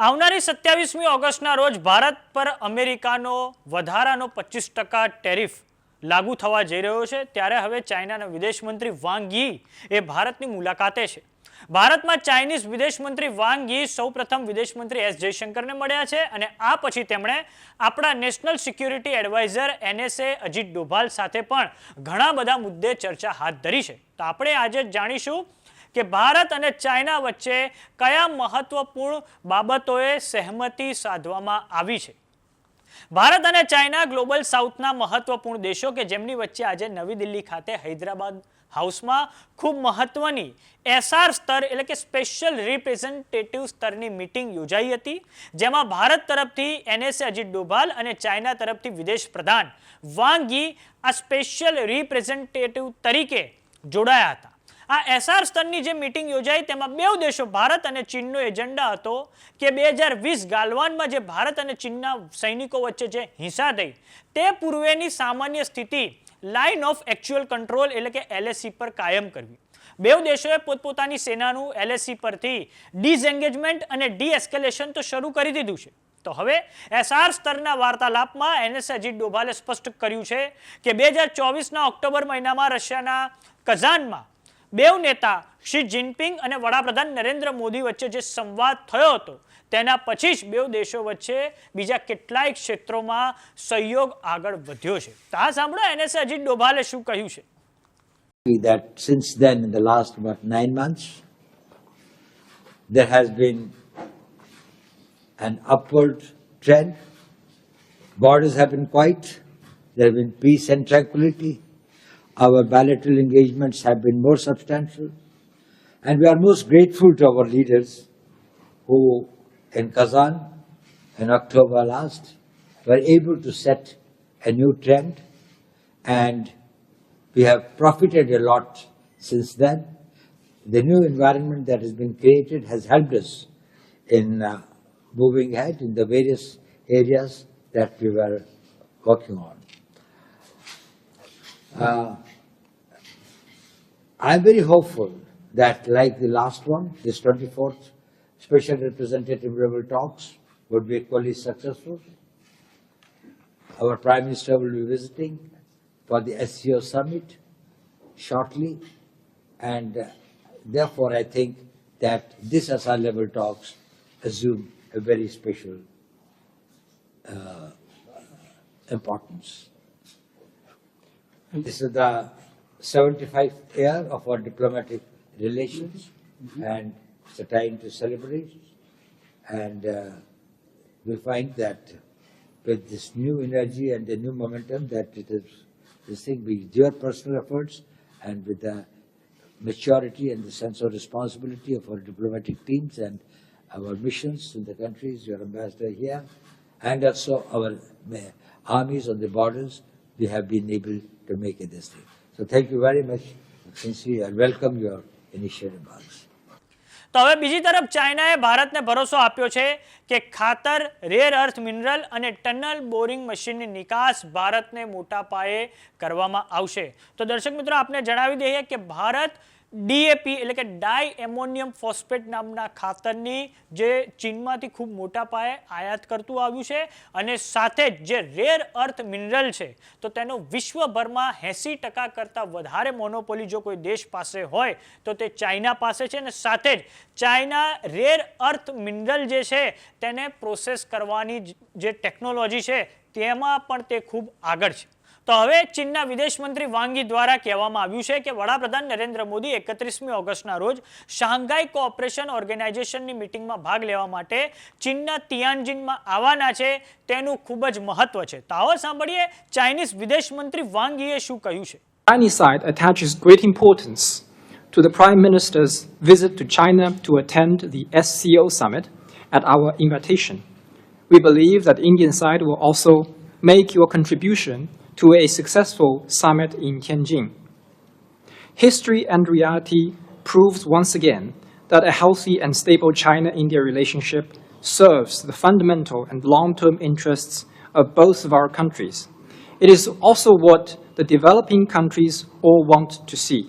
આવનારી સત્યાવીસમી ઓગસ્ટના રોજ ભારત પર અમેરિકાનો વધારાનો પચીસ ટકા ટેરિફ લાગુ થવા જઈ રહ્યો છે. ત્યારે હવે ચાઇનાના વિદેશમંત્રી વાંગ યી એ ભારતની મુલાકાતે છે. ભારતમાં ચાઇનીઝ વિદેશમંત્રી વાંગ યી સૌપ્રથમ વિદેશમંત્રી એસ જયશંકરને મળ્યા છે અને આ પછી તેમણે આપણા national security adviser NSA Ajit Doval સાથે પણ ઘણા બધા મુદ્દે ચર્ચા હાથ ધરી છે. તો આપણે આજે જાણીશું કે ભારત અને ચાઇના વચ્ચે કયા મહત્વપૂર્ણ બાબતોએ સહમતિ સાધવામાં આવી છે? ભારત અને ચાઇના ગ્લોબલ સાઉથના મહત્વપૂર્ણ દેશો કે જેમની વચ્ચે આજે નવી દિલ્હી ખાતે હૈદરાબાદ હાઉસમાં ખૂબ મહત્વની એસઆર સ્તર એટલે કે સ્પેશિયલ રિપ્રેઝેન્ટેટિવ સ્તરની મિટિંગ યોજાઈ હતી, જેમાં ભારત તરફથી એનએસએ અજીત ડોભાલ અને ચાઇના તરફથી વિદેશ પ્રધાન વાંગી આ સ્પેશિયલ રિપ્રેઝેન્ટેટિવ તરીકે જોડાયા હતા. આ એસઆર સ્તરની જે મિટિંગ યોજાઈ, તેમાં બે દેશો, ભારત અને ચીનનો એજન્ડા હતો કે બે હજાર વીસ ગાલવાનમાં જે ભારત અને ચીનના સૈનિકો વચ્ચે જે હિંસા થઈ, તે પૂર્વેની સામાન્ય સ્થિતિ લાઇન ઓફ એકચ્યુઅલ કંટ્રોલ એટલે કે એલએસસી પર કાયમ કરવી. બેઉ દેશોએ પોતપોતાની સેનાનું એલએસસી પરથી ડિસએન્ગેજમેન્ટ અને ડીએસ્કેલેશન તો શરૂ કરી દીધું છે. તો હવે એસઆર સ્તરના વાર્તાલાપમાં એનએસ અજીત ડોભાલે સ્પષ્ટ કર્યું છે કે બે હજાર ચોવીસના ઓક્ટોબર મહિનામાં રશિયાના કઝાનમાં બેઉ નેતા શી જિનપિંગ અને વડાપ્રધાન નરેન્દ્ર મોદી વચ્ચે જે સંવાદ થયો હતો તેના પછી જ બેઉ દેશો વચ્ચે બીજા કેટલાય ક્ષેત્રોમાં સહયોગ આગળ વધ્યો છે તો આ સાંભળો એનએસ અજીત ડોભાલે શું કહ્યું છે that since then, in the last about nine months, there has been an upward trend. Borders have been quiet. There have been peace and tranquility. Our bilateral engagements have been more substantial. And we are most grateful to our leaders who, in Kazan, in October last, were able to set a new trend and we have profited a lot since then. The new environment that has been created has helped us in uh, moving ahead in the various areas that we were working on. Uh, I'm very hopeful that, like the last one, this 24th Special Representative level talks would be equally successful. Our Prime Minister will be visiting for the SCO summit shortly, and uh, therefore I think that this SR level talks assume a very special uh, importance. This is the 75th year of our diplomatic relations, and it's a time to celebrate. And uh, we find that with this new energy and the new momentum, that it is this thing with your personal efforts and with the maturity and the sense of responsibility of our diplomatic teams and our missions in the countries, your ambassador here, and also our uh, armies on the borders, we have been able to make it this thing. So thank you very much, sincerely, and welcome your initial remarks. તો હવે બીજી તરફ ચાઇનાએ ભારતને ભરોસો આપ્યો છે કે ખાતર રેર અર્થ મિનરલ અને ટનલ બોરિંગ મશીનની નિકાસ ભારતને મોટા પાયે કરવામાં આવશે તો દર્શક મિત્રો આપને જણાવી દઈએ કે ભારત ડીએપી એટલે કે ડાય એમોનિયમ ફોસ્ફેટ નામના ખાતરની જે ચીનમાંથી ખૂબ મોટા પાયે આયાત કરતું આવ્યું છે અને સાથે જ જે રેર અર્થ મિનરલ છે, તો તેનો વિશ્વભરમાં એંસી ટકા કરતાં વધારે મોનોપોલી જો કોઈ દેશ પાસે હોય, તો તે ચાઇના પાસે છે અને સાથે જ ચાઇના રેર અર્થ મિનરલ જે છે તેને પ્રોસેસ કરવાની જે ટેકનોલોજી છે, તેમાં પણ તે ખૂબ આગળ છે. તો હવે ચીનના વિદેશ મંત્રી વાંગી દ્વારા કહેવામાં આવ્યું છે કે વડાપ્રધાન નરેન્દ્ર મોદી એકત્રીસમી ઓગસ્ટના રોજ શાંઘાઈ કોઓપરેશન ઓર્ગેનાઇઝેશનની મિટિંગમાં ભાગ લેવા માટે ચીનના તિયાનજીનમાં આવવાના છે તેનું ખૂબ જ મહત્વ છે તો આવો સાંભળીએ ચાઇનીઝ વિદેશ મંત્રી વાંગીએ શું કહ્યું છે Chinese side attaches great importance to the Prime Minister's visit to China to attend the SCO summit at our invitation. We believe that Indian side will also make your contribution to a successful summit in Tianjin. History and reality proves once again that a healthy and stable China-India relationship serves the fundamental and long-term interests of both of our countries. It is also what the developing countries all want to see.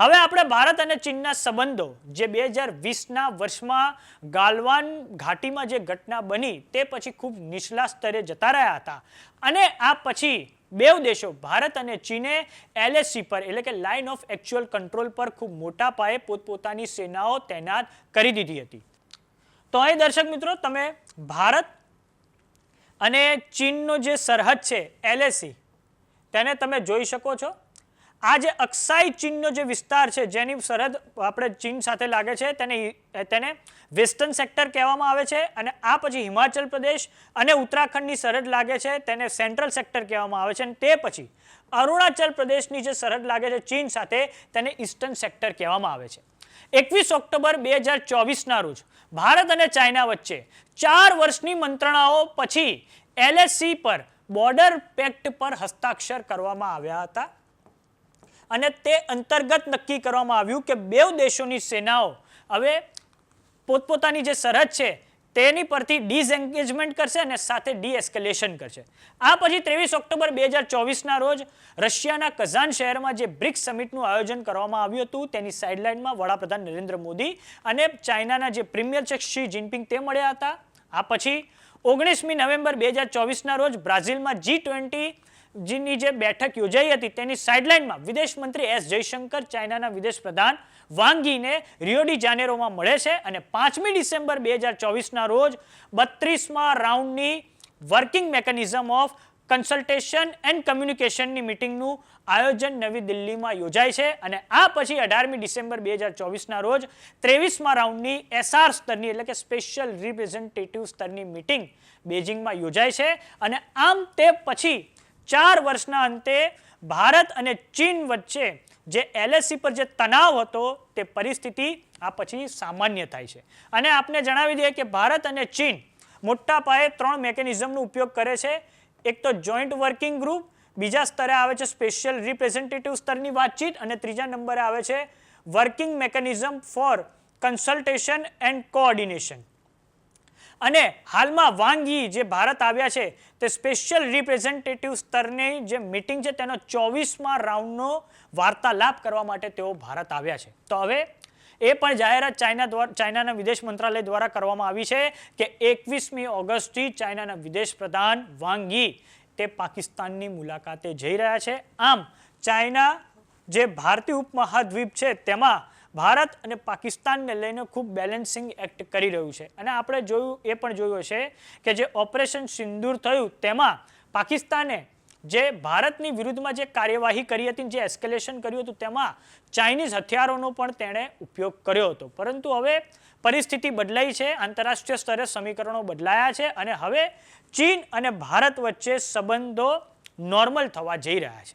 હવે આપણે ભારત અને ચીનના સંબંધો જે બે હજાર વીસના વર્ષમાં ગાલવાન ઘાટીમાં જે ઘટના બની તે પછી ખૂબ નીચલા સ્તરે જતા રહ્યા હતા. અને આ પછી બે દેશો ભારત અને ચીને એલએસસી પર એટલે કે લાઇન ઓફ એકચ્યુઅલ કંટ્રોલ પર ખૂબ મોટા પાયે પોતપોતાની સેનાઓ તૈનાત કરી દીધી હતી. તો અહીં દર્શક મિત્રો તમે ભારત અને ચીનનો જે સરહદ છે એલએસસી તેને તમે જોઈ શકો છો. આ જે અક્સાઈ ચીનનો જે વિસ્તાર છે, જેની સરહદ આપણે ચીન સાથે લાગે છે, તેને તેને વેસ્ટર્ન સેક્ટર કહેવામાં આવે છે અને આ પછી હિમાચલ પ્રદેશ અને ઉત્તરાખંડની સરહદ લાગે છે, તેને સેન્ટ્રલ સેક્ટર કહેવામાં આવે છે અને તે પછી અરુણાચલ પ્રદેશની જે સરહદ લાગે છે, ચીન સાથે તેને ઈસ્ટર્ન સેક્ટર કહેવામાં આવે છે. એકવીસ ઓક્ટોબર બે હજાર ચોવીસના રોજ ભારત અને ચાઇના વચ્ચે ચાર વર્ષની મંત્રણાઓ પછી એલએસસી પર બોર્ડર પેક્ટ પર હસ્તાક્ષર કરવામાં આવ્યા હતા. અને તે અંતર્ગત નક્કી કરવામાં આવ્યું કે બે દેશોની સેનાઓ હવે પોતપોતાની જે સરહદ છે, તેની પરથી ડિસએન્ગેજમેન્ટ કરશે અને સાથે ડીએસ્કેલેશન કરશે. આ પછી ત્રેવીસ ઓક્ટોબર બે હજાર ચોવીસના રોજ રશિયાના કઝાન શહેરમાં જે બ્રિક્સ સમિટનું આયોજન કરવામાં આવ્યું હતું, તેની સાઇડલાઇનમાં વડાપ્રધાન નરેન્દ્ર મોદી અને ચાઇનાના જે પ્રીમિયર છે શી જિનપિંગ તે મળ્યા હતા. આ પછી ઓગણીસમી નવેમ્બર બે હજાર ચોવીસના રોજ બ્રાઝિલમાં જી ટ્વેન્ટી જીની જે બેઠક યોજાઈ હતી, તેની સાઇડલાઇનમાં વિદેશ મંત્રી એસ જયશંકર, ચાઇનાના વિદેશ પ્રધાન વાંગીને રિયોડી જાનેરોમાં મળે છે અને પાંચમી ડિસેમ્બર બે હજાર ચોવીસના રોજ બત્રીસમાં રાઉન્ડની working mechanism of consultation and કમ્યુનિકેશનની મિટિંગનું આયોજન નવી દિલ્હીમાં યોજાય છે અને આ પછી અઢારમી ડિસેમ્બર બે હજાર ચોવીસના રોજ ત્રેવીસમાં રાઉન્ડની એસઆર સ્તરની એટલે કે સ્પેશિયલ રિપ્રેઝેન્ટેટિવ સ્તરની મિટિંગ બેઇજિંગમાં યોજાય છે અને આમ તે પછી ચાર વર્ષના અંતે ભારત અને ચીન વચ્ચે જે એલએસસી પર જે તણાવ હતો, તે પરિસ્થિતિ આ પછી સામાન્ય થાય છે. અને આપને જણાવી દઈએ કે ભારત અને ચીન મોટા પાયે ત્રણ મેકેનિઝમનો ઉપયોગ કરે છે. એક તો જોઈન્ટ વર્કિંગ ગ્રુપ બીજા સ્તરે આવે છે સ્પેશિયલ રિપ્રેઝેન્ટેટિવ સ્તરની વાતચીત અને ત્રીજા નંબરે આવે છે working mechanism for consultation and coordination અને હાલમાં વાંગી જે ભારત આવ્યા છે, તે સ્પેશિયલ રિપ્રેઝેન્ટેટિવ સ્તરની જે મિટિંગ છે, તેનો ચોવીસમાં રાઉન્ડનો વાર્તાલાપ કરવા માટે તેઓ ભારત આવ્યા છે. તો હવે એ પણ જાહેરાત ચાઇના દ્વારા, ચાઇનાના વિદેશ મંત્રાલય દ્વારા કરવામાં આવી છે કે એકવીસમી ઓગસ્ટથી ચાઇનાના વિદેશ પ્રધાન વાંગી તે પાકિસ્તાનની મુલાકાતે જઈ રહ્યા છે. આમ, ચાઇના જે ભારતીય ઉપમહાદ્વીપ છે, તેમાં ભારત અને પાકિસ્તાનને લઈને ખૂબ બેલેન્સિંગ એક્ટ કરી રહ્યું છે. અને આપણે જોયું, એ પણ જોયું છે કે જે ઓપરેશન સિંદૂર થયું, તેમાં પાકિસ્તાને જે ભારતની વિરુદ્ધમાં જે કાર્યવાહી કરી હતી જે એસ્કેલેશન કર્યું હતું, તેમાં ચાઇનીઝ હથિયારોનો પણ તેણે ઉપયોગ કર્યો હતો. પરંતુ હવે પરિસ્થિતિ બદલાઈ છે, આંતરરાષ્ટ્રીય સ્તરે સમીકરણો બદલાયા છે અને હવે ચીન અને ભારત વચ્ચે સંબંધો નોર્મલ થવા જઈ રહ્યા છે.